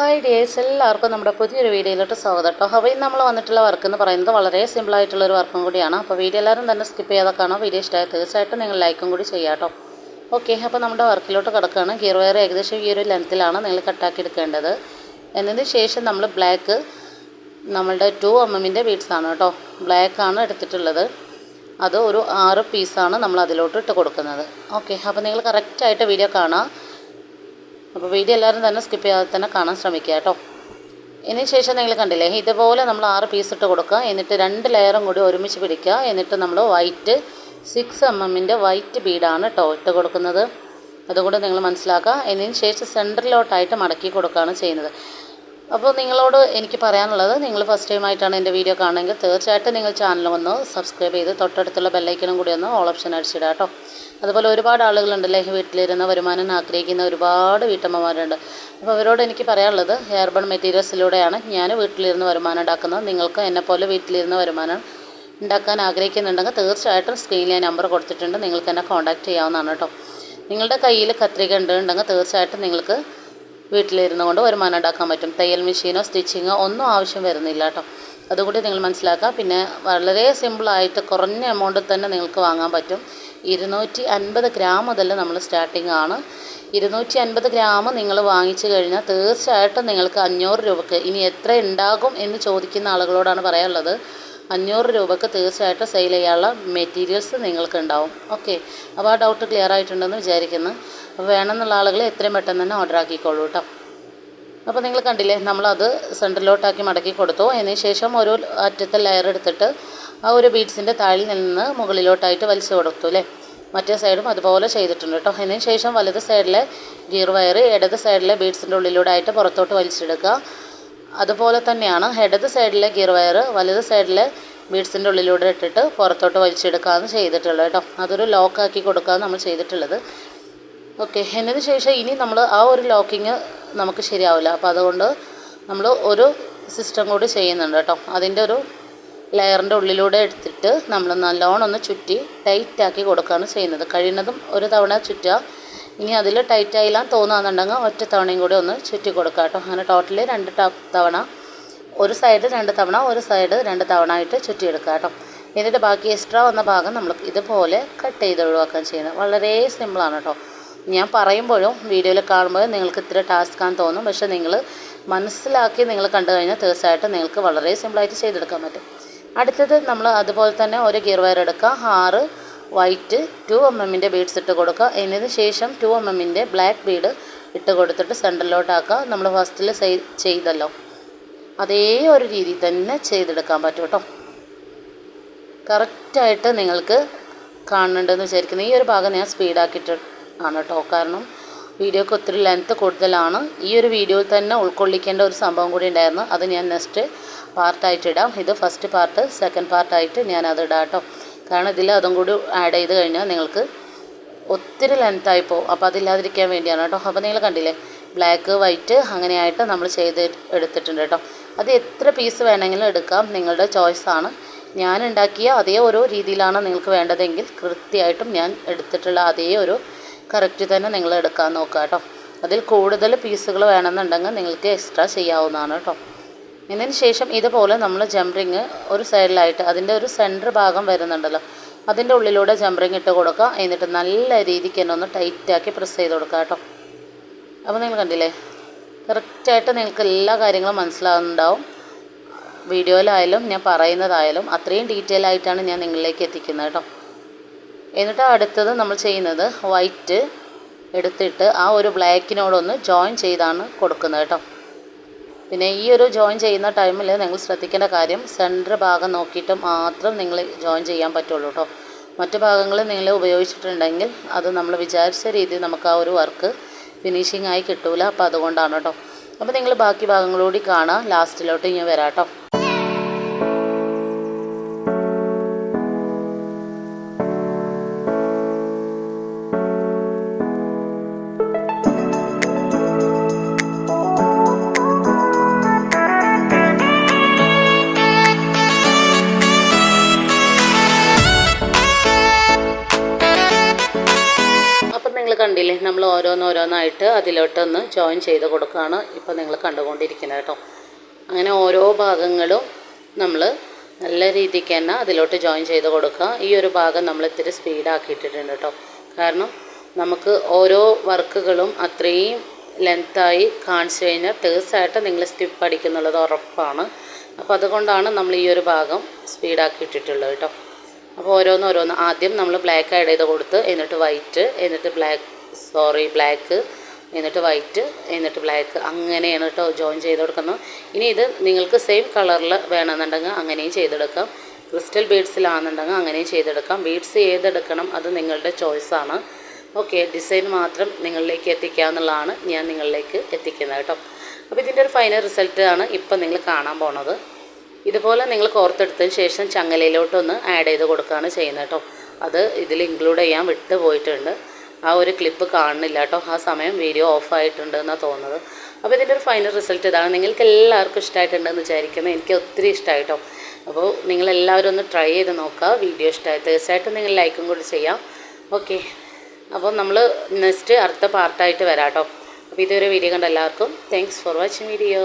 Hi dears എല്ലാവർക്കും നമ്മുടെ പുതിയൊരു വീഡിയോയിലോട്ട് സ്വാഗതം കേട്ടോ. അപ്പോൾ ഇന്ന് നമ്മൾ വന്നിട്ടുള്ള വർക്ക് എന്ന് പറയുന്നത് വളരെ സിമ്പിളായിട്ടുള്ള ഒരു വർക്കും കൂടിയാണ്. അപ്പോൾ വീഡിയോ എല്ലാവരും തന്നെ സ്കിപ്പ് ചെയ്യാതെ കാണാം വീഡിയോ ഇഷ്ടമായ തീർച്ചയായിട്ടും നിങ്ങൾ ലൈക്കും കൂടി ചെയ്യാം കേട്ടോ. ഓക്കെ അപ്പോൾ നമ്മുടെ വർക്കിലോട്ട് കിടക്കുകയാണ്. ഗിയർ വയർ ഏകദേശം ഈ ഒരു ലെങ്ത്തിലാണ് നിങ്ങൾ കട്ടാക്കി എടുക്കേണ്ടത്. എന്നതിന് ശേഷം നമ്മൾ ബ്ലാക്ക് നമ്മളുടെ ടു എം എമ്മിന്റെ ബീഡ്സാണ് കേട്ടോ. ബ്ലാക്കാണ് എടുത്തിട്ടുള്ളത്. അത് ഒരു ആറ് പീസാണ് നമ്മൾ അതിലോട്ട് ഇട്ട് കൊടുക്കുന്നത്. ഓക്കെ അപ്പോൾ നിങ്ങൾ കറക്റ്റായിട്ട് വീഡിയോ കാണാം അപ്പോൾ വീഡിയോ എല്ലാവരും തന്നെ സ്കിപ്പ് ചെയ്യാതെ തന്നെ കാണാൻ ശ്രമിക്കുക കേട്ടോ. ഇതിന് ശേഷം നിങ്ങൾ കണ്ടില്ലേ ഇതുപോലെ നമ്മൾ ആറ് പീസ് ഇട്ട് കൊടുക്കുക. എന്നിട്ട് രണ്ട് ലെയറും കൂടി ഒരുമിച്ച് പിടിക്കുക. എന്നിട്ട് നമ്മൾ വൈറ്റ് സിക്സ് എം എമ്മിന്റെ വൈറ്റ് ബീഡാണ് കേട്ടോ ഇട്ട് കൊടുക്കുന്നത്. അതുകൊണ്ട് നിങ്ങൾ മനസ്സിലാക്കുക. ഇതിന് ശേഷം സെന്ററിലോട്ടായിട്ട് മടക്കി കൊടുക്കുകയാണ് ചെയ്യുന്നത്. അപ്പോൾ നിങ്ങളോട് എനിക്ക് പറയാനുള്ളത് നിങ്ങൾ ഫസ്റ്റ് ടൈം ആയിട്ടാണ് എന്റെ വീഡിയോ കാണുമെങ്കിൽ തീർച്ചയായിട്ടും നിങ്ങൾ ചാനൽ വന്ന് സബ്സ്ക്രൈബ് ചെയ്ത് തൊട്ടടുത്തുള്ള ബെല്ലൈക്കനും കൂടി ഒന്ന് ഓൾ ഓപ്ഷൻ അടിച്ചിടുക കേട്ടോ. അതുപോലെ ഒരുപാട് ആളുകളുണ്ടല്ലേ വീട്ടിലിരുന്ന് വരുമാനം ആഗ്രഹിക്കുന്ന ഒരുപാട് വീട്ടമ്മമാരുണ്ട്. അപ്പോൾ അവരോട് എനിക്ക് പറയാനുള്ളത് ഹെയർബൺ മെറ്റീരിയൽസിലൂടെയാണ് ഞാൻ വീട്ടിലിരുന്ന് വരുമാനം ഉണ്ടാക്കുന്നത്. നിങ്ങൾക്ക് എന്നെപ്പോലെ വീട്ടിലിരുന്ന് വരുമാനം ഉണ്ടാക്കാൻ ആഗ്രഹിക്കുന്നുണ്ടെങ്കിൽ തീർച്ചയായിട്ടും സ്ക്രീനിൽ ഞാൻ നമ്പർ കൊടുത്തിട്ടുണ്ട് നിങ്ങൾക്ക് എന്നെ കോൺടാക്ട് ചെയ്യാവുന്നതാണ് കേട്ടോ. നിങ്ങളുടെ കയ്യിൽ കത്രിക ഉണ്ടെങ്കിൽ തീർച്ചയായിട്ടും നിങ്ങൾക്ക് വീട്ടിലിരുന്ന് കൊണ്ട് വരുമാനം ഉണ്ടാക്കാൻ പറ്റും. തയ്യൽ മെഷീനോ സ്റ്റിച്ചിങ്ങോ ഒന്നും ആവശ്യം വരുന്നില്ല കേട്ടോ. അതുകൂടി നിങ്ങൾ മനസ്സിലാക്കുക. പിന്നെ വളരെ സിമ്പിളായിട്ട് കുറഞ്ഞ എമൗണ്ടിൽ തന്നെ നിങ്ങൾക്ക് വാങ്ങാൻ പറ്റും. ഇരുന്നൂറ്റി അൻപത് ഗ്രാം മുതൽ നമ്മൾ സ്റ്റാർട്ടിംഗ് ആണ്. ഇരുന്നൂറ്റി അൻപത് ഗ്രാം നിങ്ങൾ വാങ്ങിച്ചു കഴിഞ്ഞാൽ തീർച്ചയായിട്ടും നിങ്ങൾക്ക് അഞ്ഞൂറ് രൂപക്ക് ഇനി എത്ര ഉണ്ടാകും എന്ന് ചോദിക്കുന്ന ആളുകളോടാണ് പറയാനുള്ളത്. അഞ്ഞൂറ് രൂപക്ക് തീർച്ചയായിട്ടും സെയിൽ ചെയ്യാനുള്ള മെറ്റീരിയൽസ് നിങ്ങൾക്ക് ഉണ്ടാവും ഓക്കെ അപ്പോൾ ആ ഡൗട്ട് ക്ലിയർ ആയിട്ടുണ്ടെന്ന് വിചാരിക്കുന്നു. അപ്പോൾ വേണമെന്നുള്ള ആളുകൾ എത്രയും പെട്ടെന്ന് തന്നെ ഓർഡർ ആക്കിക്കോളൂ കേട്ടോ അപ്പോൾ നിങ്ങൾ കണ്ടില്ലേ നമ്മളത് സെന്ററിലോട്ടാക്കി മടക്കി കൊടുത്തു. അതിന് ശേഷം ഒരു അറ്റത്തെ ലെയർ എടുത്തിട്ട് ആ ഒരു ബീഡ്സിന്റെ താഴിൽ നിന്ന് മുകളിലോട്ടായിട്ട് വലിച്ചു കൊടുത്തു അല്ലേ മറ്റേ സൈഡും അതുപോലെ ചെയ്തിട്ടുണ്ട് കേട്ടോ അതിന് ശേഷം വലത് സൈഡിലെ ഗിയർ വയർ ഇടത് സൈഡിലെ ബീഡ്സിന്റെ ഉള്ളിലൂടെ ആയിട്ട് പുറത്തോട്ട് വലിച്ചെടുക്കുക. അതുപോലെ തന്നെയാണ് ഇടത് സൈഡിലെ ഗിയർ വയർ വലത് സൈഡിലെ ബീഡ്സിന്റെ ഉള്ളിലൂടെ ഇട്ടിട്ട് പുറത്തോട്ട് വലിച്ചെടുക്കാമെന്ന് ചെയ്തിട്ടുള്ളത് കേട്ടോ. അതൊരു ലോക്കാക്കി കൊടുക്കാമെന്ന് നമ്മൾ ചെയ്തിട്ടുള്ളത്. ഓക്കെ എന്നതിന് ശേഷം ഇനി നമ്മൾ ആ ഒരു ലോക്കിങ് നമുക്ക് ശരിയാവില്ല. അപ്പോൾ അതുകൊണ്ട് നമ്മൾ ഒരു സിസ്റ്റം കൂടി ചെയ്യുന്നുണ്ട് കേട്ടോ. അതിന്റെ ഒരു ലെയറിന്റെ ഉള്ളിലൂടെ എടുത്തിട്ട് നമ്മൾ നല്ലോണം ഒന്ന് ചുറ്റി ടൈറ്റാക്കി കൊടുക്കുകയാണ് ചെയ്യുന്നത്. കഴിയുന്നതും ഒരു തവണ ചുറ്റുക ഇനി അതിൽ ടൈറ്റായില്ല തോന്നുകയെന്നുണ്ടെങ്കിൽ ഒറ്റ തവണയും കൂടി ഒന്ന് ചുറ്റി കൊടുക്കുക കേട്ടോ. അങ്ങനെ ടോട്ടലി രണ്ട് തവണ ഒരു സൈഡ് രണ്ട് തവണ ഒരു സൈഡ് രണ്ട് തവണ ആയിട്ട് ചുറ്റിയെടുക്കുക കേട്ടോ. എന്നിട്ട് ബാക്കി എക്സ്ട്രാ വന്ന ഭാഗം നമ്മൾ ഇതുപോലെ കട്ട് ചെയ്ത് ഒഴിവാക്കാൻ ചെയ്യുന്നത്. വളരെ സിമ്പിളാണ് കേട്ടോ. ഞാൻ പറയുമ്പോഴും വീഡിയോയിൽ കാണുമ്പോൾ നിങ്ങൾക്ക് ഇത്ര ടാസ്ക് ആണെന്ന് തോന്നും. പക്ഷേ നിങ്ങൾ മനസ്സിലാക്കി നിങ്ങൾ കണ്ടു കഴിഞ്ഞാൽ തീർച്ചയായിട്ടും നിങ്ങൾക്ക് വളരെ സിമ്പിളായിട്ട് ചെയ്തെടുക്കാൻ പറ്റും. അടുത്തത് നമ്മൾ അതുപോലെ തന്നെ ഒരു ഗിയർ വയർ എടുക്കുക. ആറ് വൈറ്റ് ടു എം എമ്മിന്റെ ബീഡ്സ് ഇട്ട് കൊടുക്കുക. അതിനു ശേഷം ടു എം എമ്മിന്റെ ബ്ലാക്ക് ബീഡ് ഇട്ട് കൊടുത്തിട്ട് സെന്ററിലോട്ടാക്കുക നമ്മൾ ഫസ്റ്റിൽ ചെയ്തല്ലോ. അതേ ഒരു രീതി തന്നെ ചെയ്തെടുക്കാൻ പറ്റും കേട്ടോ. കറക്റ്റായിട്ട് നിങ്ങൾക്ക് കാണുന്നുണ്ടെന്ന് വിചാരിക്കുന്നു. ഈ ഒരു ഭാഗം ഞാൻ സ്പീഡാക്കിയിട്ട് ആണ് കേട്ടോ. കാരണം വീഡിയോക്ക് ഒത്തിരി ലെങ്ത്ത് കൂടുതലാണ്. ഈ ഒരു വീഡിയോയിൽ തന്നെ ഉൾക്കൊള്ളിക്കേണ്ട ഒരു സംഭവം കൂടി ഉണ്ടായിരുന്നു. അത് ഞാൻ നെക്സ്റ്റ് പാർട്ടായിട്ട് ഇടാം. ഇത് ഫസ്റ്റ് പാർട്ട് സെക്കൻഡ് പാർട്ടായിട്ട് ഞാൻ ഇടാം കേട്ടോ. കാരണം ഇതിൽ അതും കൂടി ആഡ് ചെയ്ത് കഴിഞ്ഞാൽ നിങ്ങൾക്ക് ഒത്തിരി ലെങ്ത്തായി പോകും. അപ്പോൾ അതില്ലാതിരിക്കാൻ വേണ്ടിയാണ് കേട്ടോ. അപ്പോൾ നിങ്ങൾ കണ്ടില്ലേ? ബ്ലാക്ക് വൈറ്റ് അങ്ങനെയായിട്ട് നമ്മൾ ചെയ്ത് എടുത്തിട്ടുണ്ട് കേട്ടോ. അത് എത്ര പീസ് വേണമെങ്കിലും എടുക്കാം. നിങ്ങളുടെ ചോയ്സാണ് ഞാൻ ഉണ്ടാക്കിയ അതേ ഓരോ രീതിയിലാണ് നിങ്ങൾക്ക് വേണ്ടതെങ്കിൽ കൃത്യമായിട്ടും ഞാൻ എടുത്തിട്ടുള്ള അതേ ഒരു കറക്റ്റ് തന്നെ നിങ്ങൾ എടുക്കാൻ നോക്കുക കേട്ടോ. അതിൽ കൂടുതൽ പീസുകൾ വേണമെന്നുണ്ടെങ്കിൽ നിങ്ങൾക്ക് എക്സ്ട്രാ ചെയ്യാവുന്നതാണ് കേട്ടോ. ഇതിന് ശേഷം ഇതുപോലെ നമ്മൾ ജംറിങ് ഒരു സൈഡിലായിട്ട് അതിന്റെ ഒരു സെന്റർ ഭാഗം വരുന്നുണ്ടല്ലോ. അതിന്റെ ഉള്ളിലൂടെ ജംറിങ് ഇട്ട് കൊടുക്കുക. എന്നിട്ട് നല്ല രീതിക്ക് തന്നെ ഒന്ന് ടൈറ്റാക്കി പ്രസ് ചെയ്ത് കൊടുക്കുക കേട്ടോ. അപ്പോൾ നിങ്ങൾ കണ്ടില്ലേ? കറക്റ്റായിട്ട് നിങ്ങൾക്ക് എല്ലാ കാര്യങ്ങളും മനസ്സിലാകുന്നുണ്ടാവും വീഡിയോയിലായാലും ഞാൻ പറയുന്നതായാലും അത്രയും ഡീറ്റെയിൽ ആയിട്ടാണ് ഞാൻ നിങ്ങളിലേക്ക് എത്തിക്കുന്നത് കേട്ടോ. എന്നിട്ട് അടുത്തത് നമ്മൾ ചെയ്യുന്നത് വൈറ്റ് എടുത്തിട്ട് ആ ഒരു ബ്ലാക്കിനോടൊന്ന് ജോയിൻ ചെയ്താണ് കൊടുക്കുന്നത് കേട്ടോ. പിന്നെ ഈ ഒരു ജോയിൻ ചെയ്യുന്ന ടൈമിൽ നിങ്ങൾ ശ്രദ്ധിക്കേണ്ട കാര്യം സെന്റർ ഭാഗം നോക്കിയിട്ട് മാത്രം നിങ്ങൾ ജോയിൻ ചെയ്യാൻ പറ്റുള്ളൂ കേട്ടോ മറ്റു ഭാഗങ്ങൾ നിങ്ങൾ ഉപയോഗിച്ചിട്ടുണ്ടെങ്കിൽ അത് നമ്മൾ വിചാരിച്ച രീതിയിൽ നമുക്ക് ആ ഒരു വർക്ക് ഫിനിഷിംഗ് ആയി കിട്ടൂല. അപ്പോൾ അതുകൊണ്ടാണ് കേട്ടോ അപ്പോൾ നിങ്ങൾ ബാക്കി ഭാഗങ്ങളൂടി കാണാം. ലാസ്റ്റിലോട്ട് ഇങ്ങനെ വരാം കേട്ടോ കണ്ടില്ലേ? നമ്മൾ ഓരോന്നോരോന്നായിട്ട് അതിലോട്ടൊന്ന് ജോയിൻ ചെയ്ത് കൊടുക്കുകയാണ് ഇപ്പോൾ നിങ്ങൾ കണ്ടുകൊണ്ടിരിക്കുന്നത് കേട്ടോ. അങ്ങനെ ഓരോ ഭാഗങ്ങളും നമ്മൾ നല്ല രീതിക്ക് തന്നെ അതിലോട്ട് ജോയിൻ ചെയ്ത് കൊടുക്കുക. ഈ ഒരു ഭാഗം നമ്മൾ ഇത്തിരി സ്പീഡാക്കിയിട്ടിട്ടുണ്ട് കേട്ടോ. കാരണം നമുക്ക് ഓരോ വർക്കുകളും അത്രയും ലെങ്ത്തായി കാണിച്ചു കഴിഞ്ഞാൽ തീർച്ചയായിട്ടും നിങ്ങൾ സ്റ്റിപ്പ് അടിക്കുന്നുള്ളത് ഉറപ്പാണ്. അപ്പോൾ അതുകൊണ്ടാണ് നമ്മൾ ഈ ഒരു ഭാഗം സ്പീഡാക്കി ഇട്ടിട്ടുള്ളത് കേട്ടോ. അപ്പോൾ ഓരോന്ന് ഓരോന്ന് ആദ്യം നമ്മൾ ബ്ലാക്ക് ആഡ് ചെയ്ത് കൊടുത്ത് എന്നിട്ട് വൈറ്റ് എന്നിട്ട് ബ്ലാക്ക് സോറി ബ്ലാക്ക് എന്നിട്ട് വൈറ്റ് എന്നിട്ട് ബ്ലാക്ക് അങ്ങനെയാണ് കേട്ടോ ജോയിൻ ചെയ്ത് കൊടുക്കുന്നത്. ഇനി ഇത് നിങ്ങൾക്ക് സെയിം കളറിൽ വേണമെന്നുണ്ടെങ്കിൽ അങ്ങനെയും ചെയ്തെടുക്കാം. ക്രിസ്റ്റൽ ബീഡ്സിലാണെന്നുണ്ടെങ്കിൽ അങ്ങനെയും ചെയ്തെടുക്കാം. ബീഡ്സ് ഏതെടുക്കണം അത് നിങ്ങളുടെ ചോയ്സാണ് ഓക്കെ ഡിസൈൻ മാത്രം നിങ്ങളിലേക്ക് എത്തിക്കുക എന്നുള്ളതാണ് ഞാൻ നിങ്ങളിലേക്ക് എത്തിക്കുന്നത് കേട്ടോ അപ്പോൾ ഇതിന്റെ ഒരു ഫൈനൽ റിസൾട്ട് ആണ് ഇപ്പം നിങ്ങൾ കാണാൻ പോണത്. ഇതുപോലെ നിങ്ങൾ കോർത്തെടുത്തതിന് ശേഷം ചങ്ങലയിലോട്ടൊന്ന് ആഡ് ചെയ്ത് കൊടുക്കുകയാണ് ചെയ്യുന്നത് കേട്ടോ അത് ഇതിൽ ഇൻക്ലൂഡ് ചെയ്യാൻ വിട്ട് പോയിട്ടുണ്ട് ആ ഒരു ക്ലിപ്പ് കാണുന്നില്ല കേട്ടോ. ആ സമയം വീഡിയോ ഓഫ് ആയിട്ടുണ്ട് എന്നാണ് തോന്നുന്നത്. അപ്പോൾ ഇതിന്റെ ഒരു ഫൈനൽ റിസൾട്ട് ഇതാണ്. നിങ്ങൾക്ക് എല്ലാവർക്കും ഇഷ്ടമായിട്ടുണ്ടെന്ന് വിചാരിക്കുന്നത് എനിക്ക് ഒത്തിരി ഇഷ്ടമായി കേട്ടോ അപ്പോൾ നിങ്ങളെല്ലാവരും ഒന്ന് ട്രൈ ചെയ്ത് നോക്കുക. വീഡിയോ ഇഷ്ടമായി തീർച്ചയായിട്ടും നിങ്ങൾ ലൈക്കും കൂടി ചെയ്യാം. ഓക്കെ അപ്പോൾ നമ്മൾ നെക്സ്റ്റ് അടുത്ത പാർട്ടായിട്ട് വരാം കേട്ടോ. അപ്പോൾ ഇതൊരു വീഡിയോ കണ്ട എല്ലാവർക്കും താങ്ക്സ് ഫോർ വാച്ചിങ് വീഡിയോ